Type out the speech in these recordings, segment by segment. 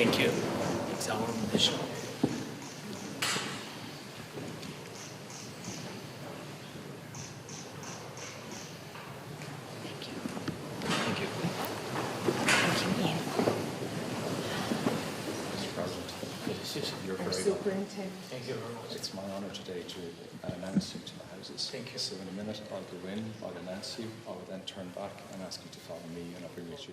Thank you. Thank you. Thank you. Mr. President, Yes, yes. you're Our very welcome. superintendent. Thank you very much. It's my honour today to uh, announce you to the Houses. Thank you. So in a minute, I'll go in, I'll announce you, I will then turn back and ask you to follow me, and I'll bring you to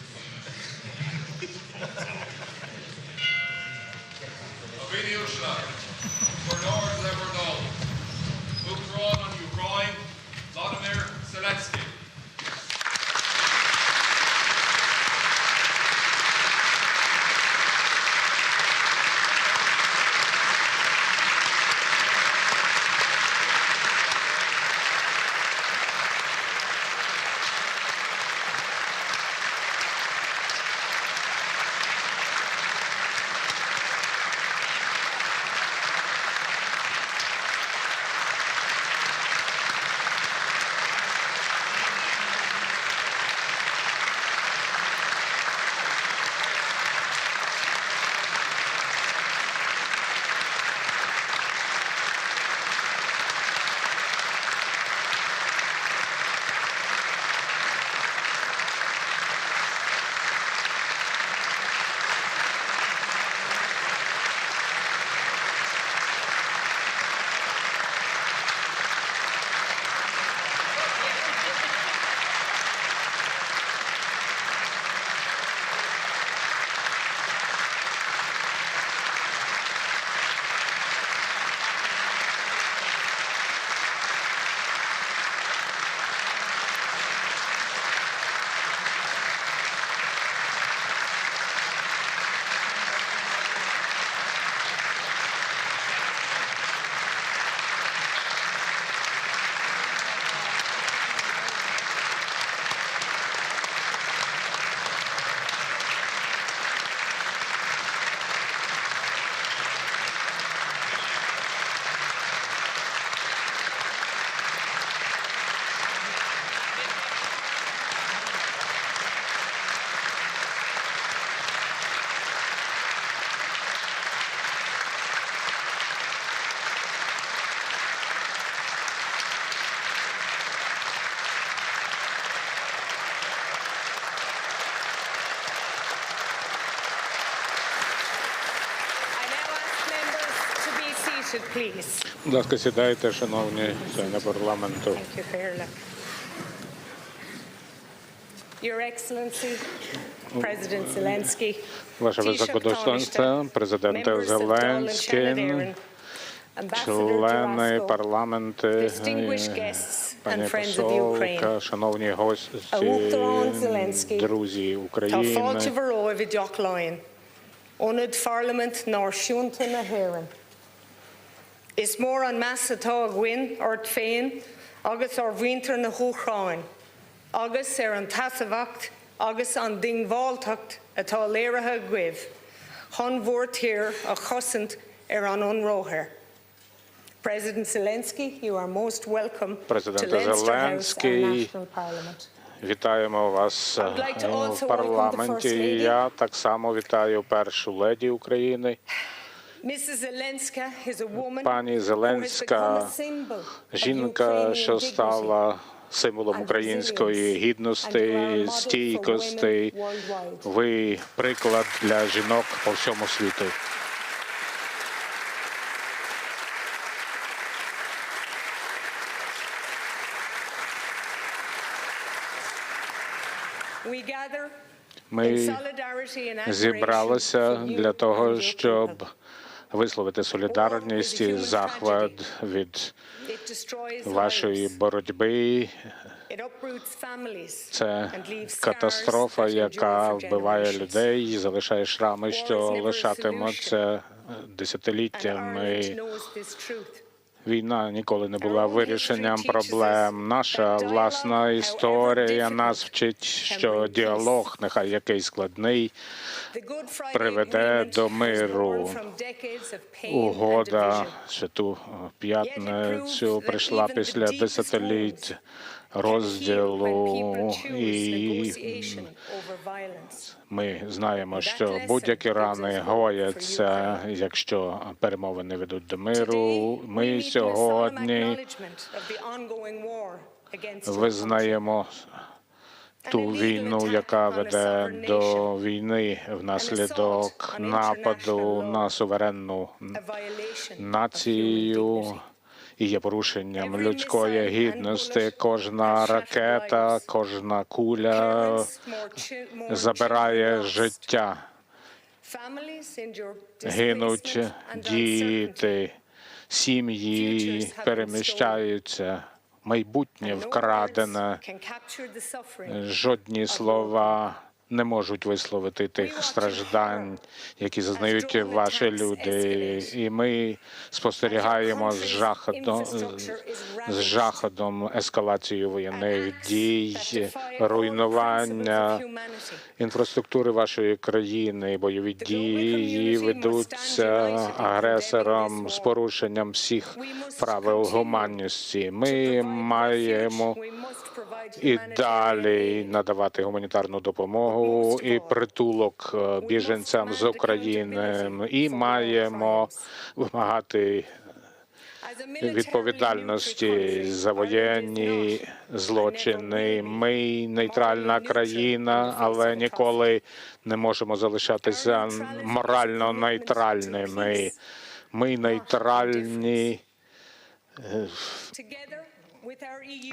Будь ласка, сідайте, шановні члени парламенту. Your Excellency, President Zelensky, Ваше високодостоинство, and Зеленський, члени парламенту, пані посолка, шановні гості, друзі України. ónad Parliament ná siúnta na hhéan. Is mór an meas atá a gcuin ort féin agus ar bhhaintear na thuchráin, agus ar an tasamhacht agus an dingháiltacht atá léirethe gcuibh, chun mhór tír a chosint ar an unróthir. President Zelensky, you are most welcome to Президенте Leinster House, our Зеленський, national parliament. Вітаємо вас I would like to е, also в welcome the парламенті. First Lady. Я так само вітаю першу леді України. Пані Зеленська, жінка, що стала символом української гідності, стійкості. Ви приклад для жінок по всьому світу. Ми зібралися для того, щоб. Висловити солідарність і захват від вашої боротьби. Це катастрофа, яка вбиває людей, і залишає шрами, що лишатимуться десятиліттями. Війна ніколи не була вирішенням проблем. Наша власна історія нас вчить, що діалог, нехай який складний, приведе до миру. Угода. Святу П'ятницю прийшла після десятиліть розділу і ми знаємо, що будь-які рани гояться, якщо перемовини ведуть до миру. Ми сьогодні визнаємо ту війну, яка веде до війни внаслідок нападу на суверенну націю і є порушенням людської гідності. Кожна ракета, кожна куля забирає життя. Гинуть діти, сім'ї переміщаються, майбутнє вкрадене. Жодні слова не можуть висловити тих страждань, які зазнають ваші люди. І ми спостерігаємо з жахом, з жахом ескалацію воєнних дій, руйнування інфраструктури вашої країни, бойові дії ведуться агресором з порушенням всіх правил гуманності. Ми маємо і далі надавати гуманітарну допомогу і притулок е, біженцям з України, і маємо вимагати відповідальності за воєнні злочини. Ми нейтральна країна, але ніколи не можемо залишатися морально нейтральними. Ми нейтральні,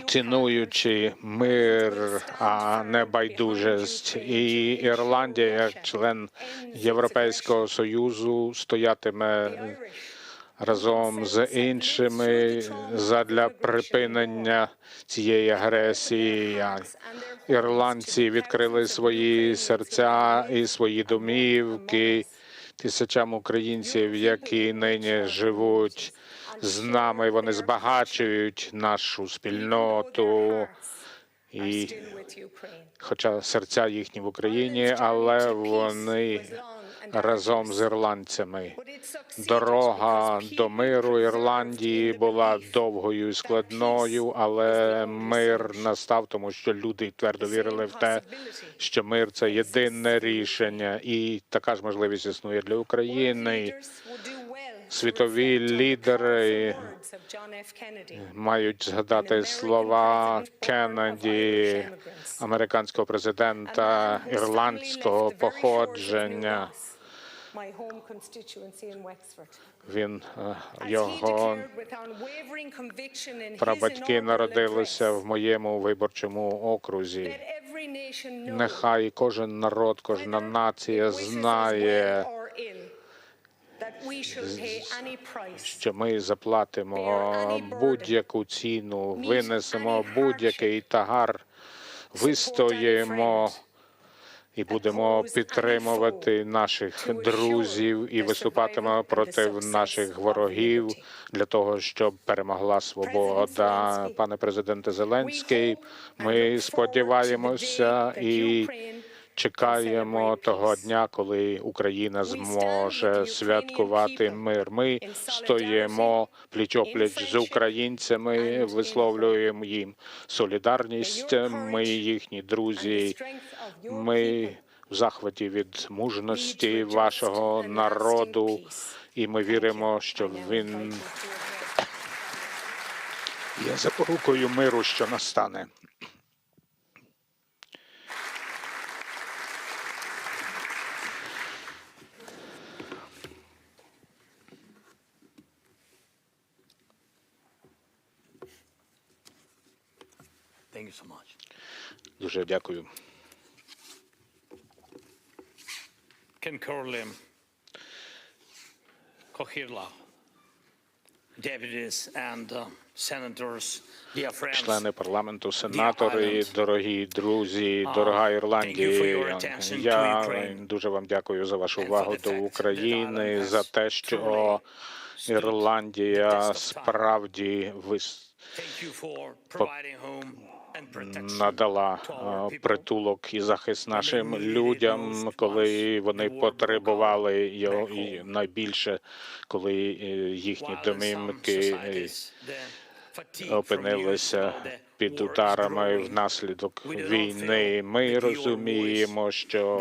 цінуючи мир, а не байдужість. І Ірландія, як член Європейського союзу, стоятиме разом з іншими задля припинення цієї агресії. Ірландці відкрили свої серця і свої домівки тисячам українців, які нині живуть з нами. Вони збагачують нашу спільноту. І хоча серця їхні в Україні, але вони разом з ірландцями. Дорога до миру Ірландії була довгою і складною, але мир настав, тому що люди твердо вірили в те, що мир це єдине рішення, і така ж можливість існує для України. Світові лідери мають згадати слова Кеннеді, американського президента ірландського походження. Він е, його прабатьки народилися в моєму виборчому окрузі. Нехай кожен народ, кожна нація знає, що ми заплатимо будь-яку ціну, винесемо будь-який тагар, вистоїмо і будемо підтримувати наших друзів і виступатимемо проти наших ворогів для того, щоб перемогла свобода. Пане президенте Зеленський, ми сподіваємося і чекаємо того дня, коли Україна зможе святкувати мир. Ми стоїмо пліч-опліч з українцями, висловлюємо їм солідарність. Ми їхні друзі. Ми в захваті від мужності вашого народу, і ми віримо, що він є запорукою миру, що настане. Thank you so much. Дуже дякую. Uh, senators, dear friends. Члени парламенту, сенатори, дорогі друзі, дорога Ірландія. Я дуже вам дякую за вашу увагу до України, за те, що Ірландія справді вис Надала е, притулок і захист нашим людям, коли вони потребували його найбільше, коли е, їхні домівки е, опинилися під ударами внаслідок війни. Ми розуміємо, що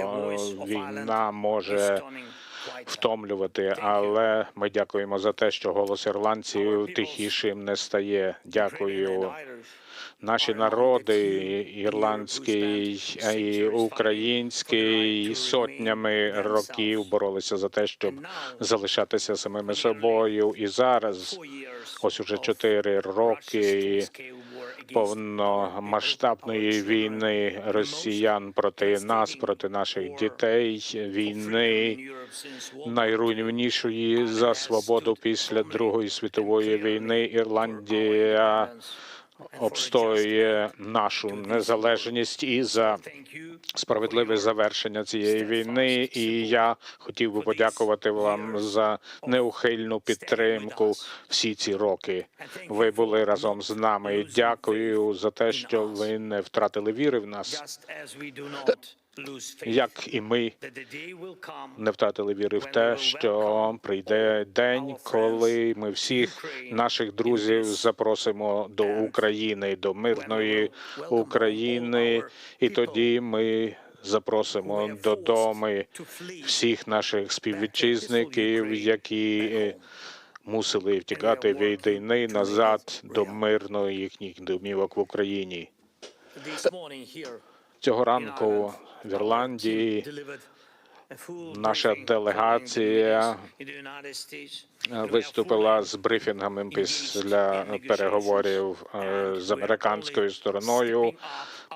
війна може втомлювати, але ми дякуємо за те, що голос ірландців тихішим не стає. Дякую. Наші народи, ірландський і український, сотнями років боролися за те, щоб залишатися самими собою. І зараз, ось уже чотири роки повномасштабної війни росіян проти нас, проти наших дітей, війни найруйнівнішої за свободу після Другої світової війни. Ірландія обстоює нашу незалежність і за справедливе завершення цієї війни. І я хотів би подякувати вам за неухильну підтримку всі ці роки. Ви були разом з нами. Дякую за те, що ви не втратили віри в нас, як і ми не втратили віри в те, що прийде день, коли ми всіх наших друзів запросимо до України, до мирної України, і тоді ми запросимо додому всіх наших співвітчизників, які е, мусили втікати від війни назад до мирної їхніх домівок в Україні. Цього ранку в Ірландії наша делегація виступила з брифінгами після переговорів е, з американською стороною.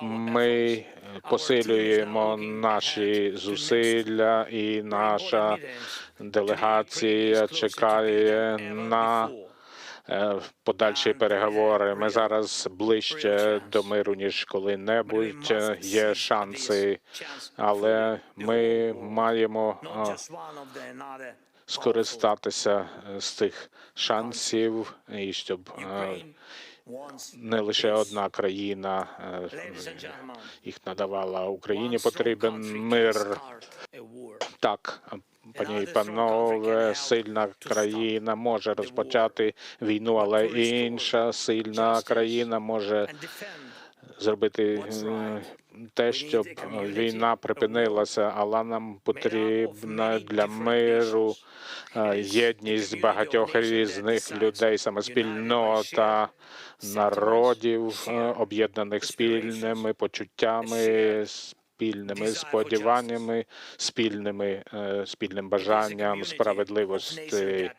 Ми посилюємо наші зусилля, і наша делегація чекає на е, подальші переговори. Ми зараз ближче до миру ніж коли-небудь. Є шанси, але ми маємо е, скористатися е, з тих шансів, і щоб е, не лише одна країна е, їх надавала. Україні потрібен мир. Так, пані і панове, сильна країна може розпочати війну, але інша сильна країна може зробити е, те, щоб війна припинилася, але нам потрібна для миру е, єдність багатьох різних людей, саме спільнота народів, е, об'єднаних спільними почуттями. Спільними сподіваннями, спільними е, спільним бажанням справедливості.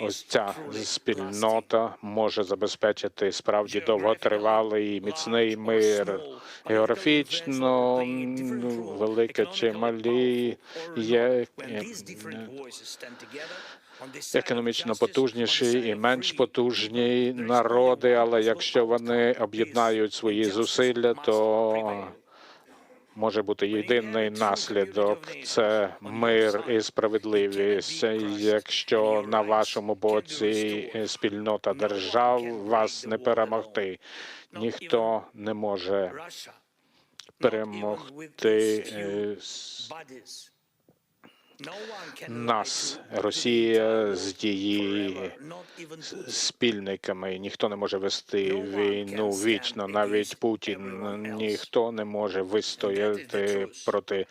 Ось ця спільнота може забезпечити справді довготривалий і міцний мир. Географічно велике чи малі є е, економічно потужніші і менш потужні народи, але якщо вони об'єднають свої зусилля, то може бути єдиний наслідок це мир і справедливість. Якщо на вашому боці спільнота держав, вас не перемогти. Ніхто не може перемогти нас, Росія з її спільниками. Ніхто не може вести війну вічно. Навіть Путін ніхто не може вистояти проти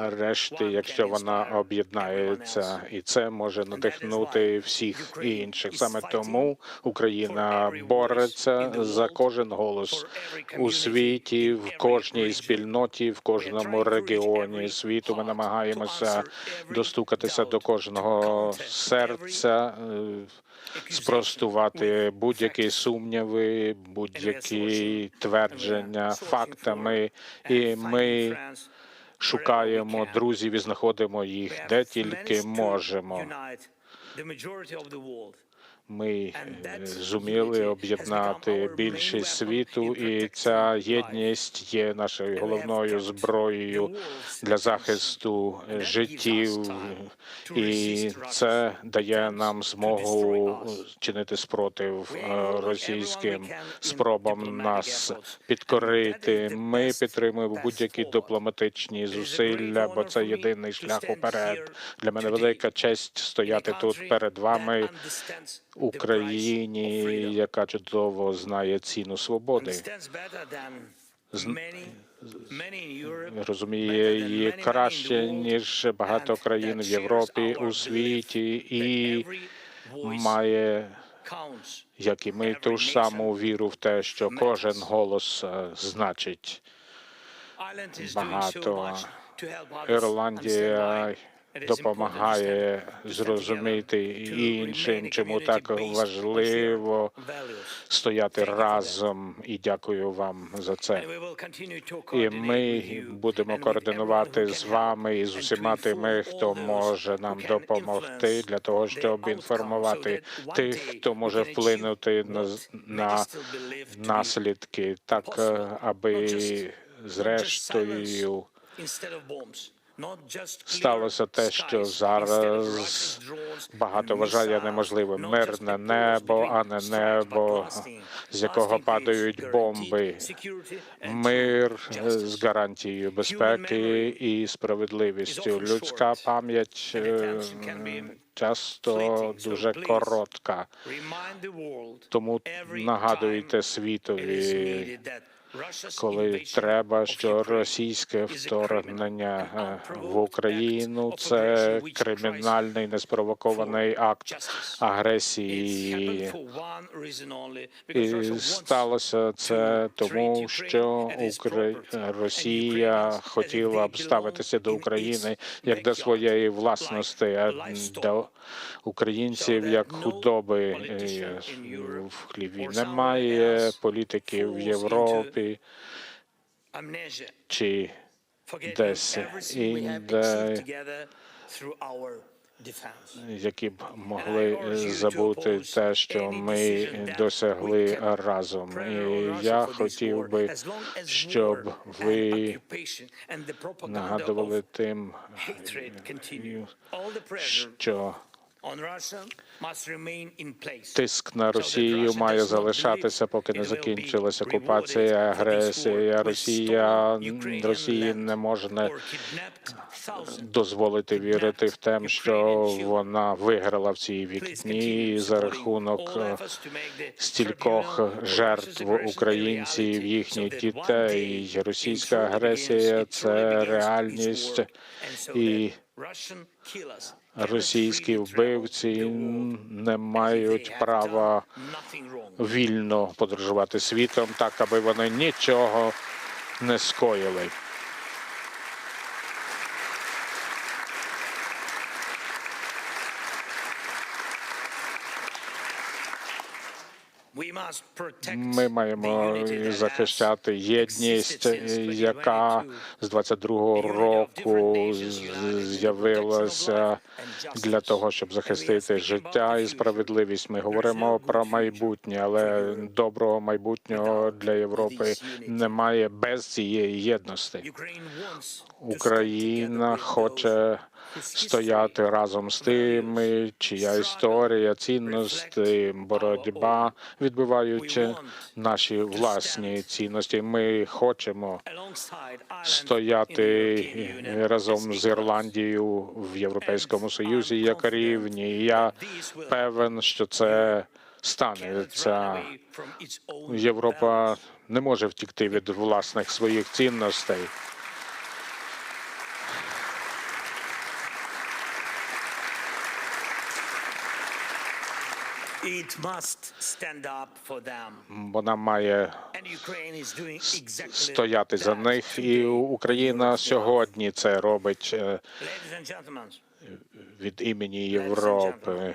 решти, якщо вона об'єднається, і це може надихнути всіх інших. Саме тому Україна бореться за кожен голос у світі, в кожній спільноті, в кожному регіоні світу. Ми намагаємося достукатися до кожного серця. е, Спростувати будь-які сумніви, будь-які твердження фактами, і ми шукаємо друзів і знаходимо їх де тільки можемо. Ми е, зуміли об'єднати більшість світу, і ця єдність є нашою головною зброєю для захисту життів, і це дає нам змогу чинити спротив е, російським спробам нас підкорити. Ми підтримуємо будь-які дипломатичні зусилля, бо це єдиний шлях уперед. Для мене велика честь стояти тут перед вами Україні, яка чудово знає ціну свободи, розуміє її краще ніж багато країн в Європі, у світі, і має, як і ми, ту ж саму віру в те, що кожен голос е, значить. Багато. Ірландія допомагає зрозуміти іншим, чому так важливо стояти разом. І дякую вам за це. І ми будемо координувати з вами і з усіма тими, хто може нам допомогти для того, щоб інформувати тих, хто може вплинути на, на наслідки, так е, аби зрештою. Сталося те, що зараз багато вважає неможливим мирне небо, а не небо, з якого падають бомби. Мир е, з гарантією безпеки і справедливістю. Людська пам'ять е, часто дуже коротка. Тому нагадуйте світові, коли треба, що російське вторгнення е, в Україну це кримінальний неспровокований акт агресії. І сталося це тому, що Ukraine as its Укра- property, and Росія хотіла б ставитися до України як до своєї власності, а до українців як худоби е, в хліві. Немає else політиків в Європі чи десь інде. які б могли забути те, що ми досягли разом. І я хотів би, щоб ви нагадували тим, що тиск на Росію має залишатися, поки не закінчилась окупація, агресія. Росія Росії не можна дозволити вірити в те, що вона виграла в цій вікні за рахунок е, стількох жертв українців, їхніх дітей. Російська агресія це реальність і російські вбивці не мають права вільно подорожувати світом, так аби вони нічого не скоїли. Ми маємо захищати єдність, яка з 22-го року з'явилася для того, щоб захистити життя і справедливість. Ми говоримо про майбутнє, але доброго майбутнього для Європи немає без цієї єдності. Україна хоче стояти разом з тими, чия історія, цінності, боротьба відбивають наші власні цінності. Ми хочемо стояти разом з Ірландією в Європейському Союзі як рівні. Я певен, що це станеться. Європа не може втікти від власних своїх цінностей. Вона має стояти за них, і. Україна сьогодні це робить е, від імені Європи.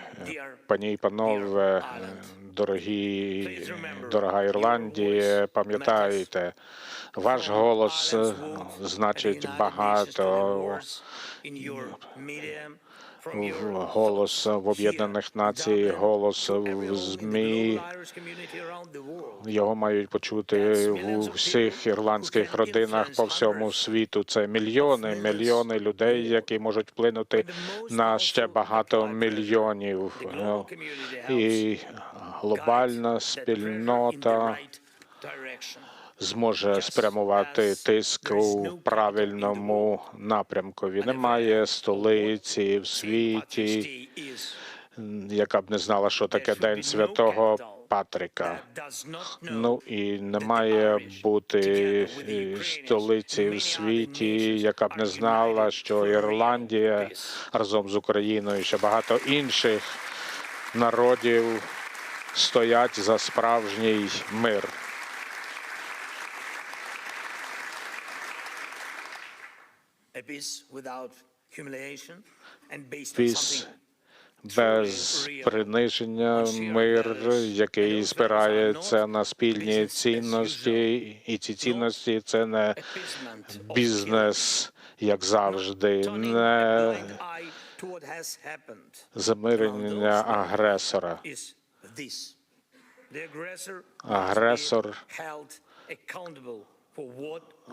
Пані і панове, дорогі, дорога Ірландія, пам'ятайте, ваш голос е, значить багато. Голос в Об'єднаних Націй, голос в ЗМІ. Його мають почути в усіх ірландських родинах по всьому світу. Це мільйони, мільйони людей, які можуть вплинути на ще багато мільйонів. І глобальна спільнота зможе спрямувати тиск у правильному напрямку. Немає столиці в світі, яка б не знала, що таке День Святого Патрика. Ну і не має бути столиці в світі, яка б не знала, що Ірландія разом з Україною ще багато інших народів стоять за справжній мир. Піс без приниження, мир, який спирається на спільні цінності, і ці цінності це не бізнес, як завжди, не замирення агресора. Агресор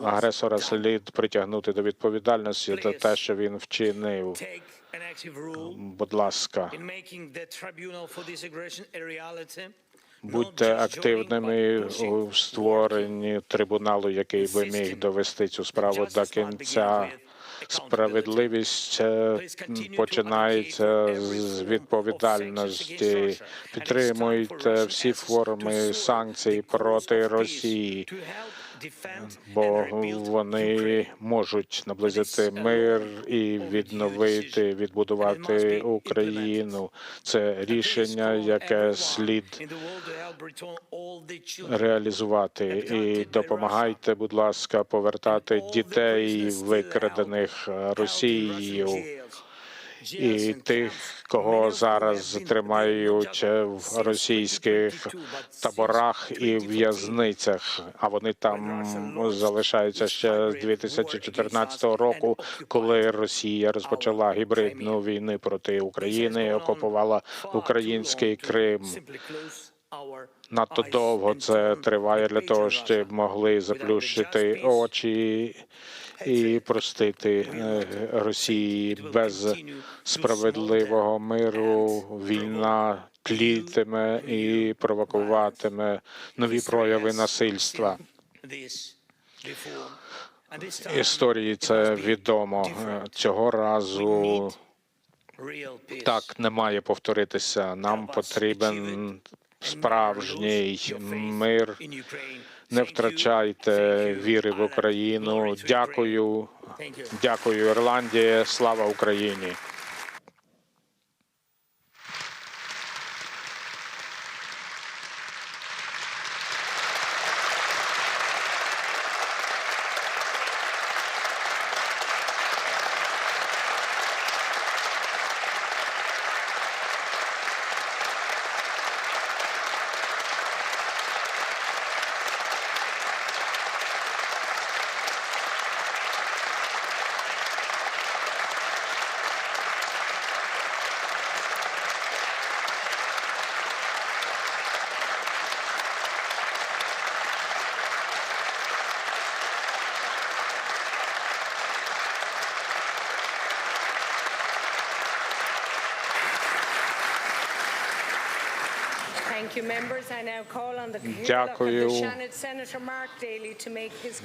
агресора слід притягнути до відповідальності за те, що він вчинив. Будь ласка, будьте активними у створенні трибуналу, який би міг довести цю справу до кінця. Справедливість е, починається з відповідальності. Підтримуйте всі форми санкцій проти Росії, бо вони можуть наблизити мир і відновити, відбудувати Україну. Це рішення, яке слід реалізувати. І допомагайте, будь ласка, повертати дітей, викрадених Росією. І тих, кого зараз тримають в російських таборах і в'язницях, а вони там залишаються ще з 2014 року, коли Росія розпочала гібридну війну проти України, і окупувала український Крим. Надто довго це триває для того, щоб могли заплющити очі і простити е, Росії без справедливого миру. Війна тлітиме і провокуватиме нові прояви насильства. Історії це відомо цього разу. Так не має повторитися. Нам потрібен справжній мир. Не втрачайте віри в Україну. Дякую, дякую, Ірландія. Слава Україні.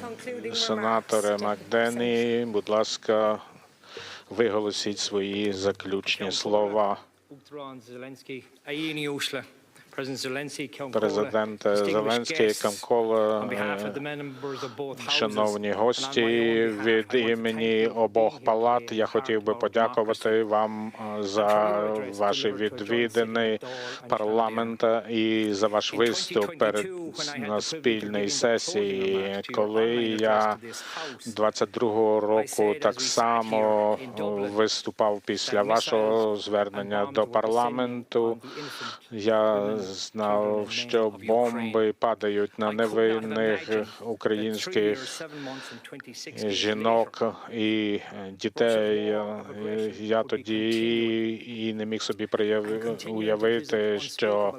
Concluding Сенаторе. Макдені, будь ласка, виголосіть свої заключні слова. Президент Зеленський, Камкола, е, Шановні гості, від імені обох палат. я хотів би подякувати вам е, за ваші відвідини парламента і за ваш виступ перед на спільній сесії. Коли я 22-го року так само виступав після вашого звернення до парламенту, я знав, що бомби падають на невинних українських жінок і дітей. Я тоді і не міг собі уявити, що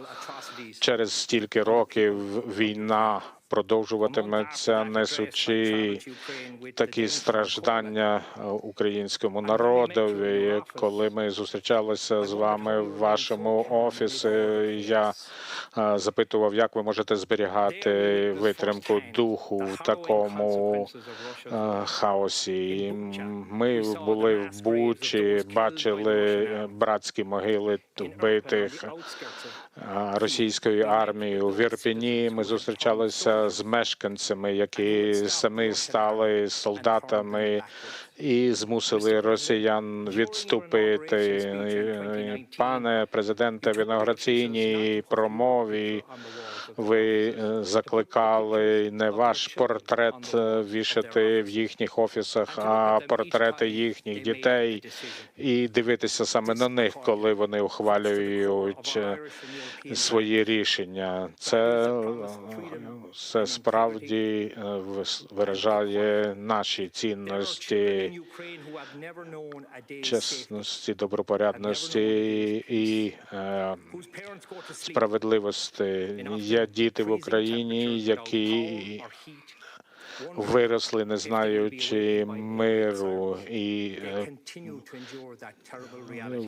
через стільки років війна продовжуватиметься, несучи такі страждання е, українському народові. Коли ми зустрічалися з вами в вашому офісі, я е, запитував, як ви можете зберігати витримку духу в такому е, хаосі. Ми були в Бучі, бачили братські могили вбитих російської армії у Вірпіні. Ми зустрічалися з мешканцями, які самі стали солдатами і змусили росіян відступити. Пане президенте, в інаугураційній промові ви е, закликали не ваш портрет е, вішати в їхніх офісах, а портрети їхніх дітей і дивитися саме на них, коли вони ухвалюють е, свої рішення. Це, е, це справді виражає наші цінності чесності, добропорядності і е, справедливості. Є діти в Україні, які виросли, не знаючи миру, і е,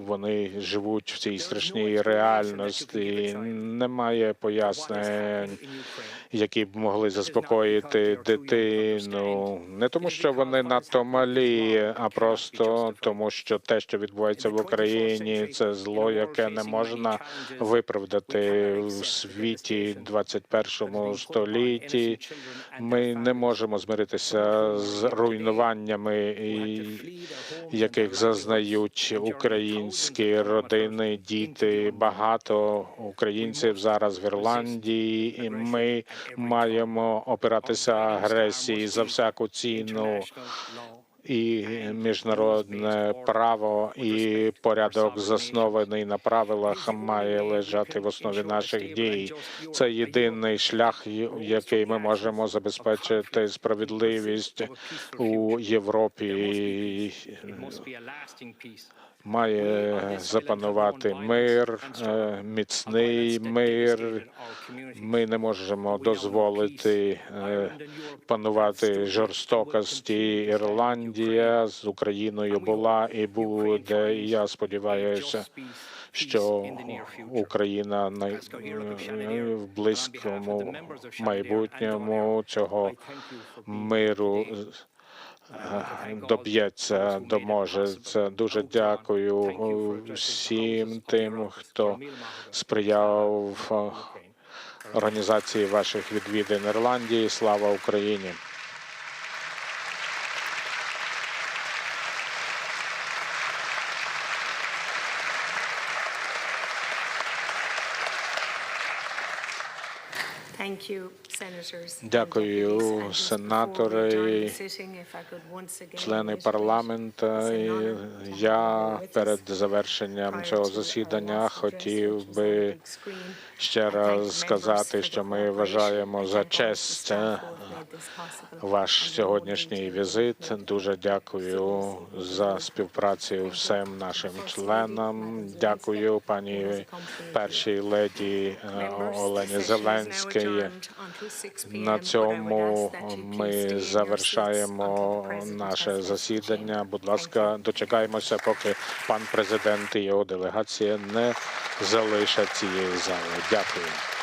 вони живуть в цій страшній реальності. Немає пояснень, які б могли заспокоїти дитину, не тому, що вони надто малі, а просто тому, що те, що відбувається в Україні, це зло, яке не можна виправдати в світі 21 столітті. Ми не можемо змиритися з руйнуваннями, яких зазнають українські родини, діти. Багато українців зараз в Ірландії, і ми маємо опиратися агресії за всяку ціну. І міжнародне право і порядок заснований на правилах має лежати в основі наших дій. Це єдиний шлях, який ми можемо забезпечити справедливість у Європі. Має запанувати мир, е, міцний мир. Ми не можемо дозволити е, панувати жорстокості. Ірландія з Україною була і буде. І я сподіваюся, що Україна е, в близькому майбутньому цього миру доб'ється, доможеться. Дуже дякую всім тим, хто сприяв організації ваших відвідин Ірландії. Слава Україні! Thank you. Дякую, сенатори, члени парламенту. Я перед завершенням цього засідання хотів би ще раз сказати, що ми вважаємо за честь ваш сьогоднішній візит. Дуже дякую за співпрацю всім нашим членам. Дякую пані першій леді е, Олені Зеленській. На цьому ми завершаємо наше засідання. Будь ласка, дочекаємося, поки пан президент і його делегація не залишать цієї зали. Дякую.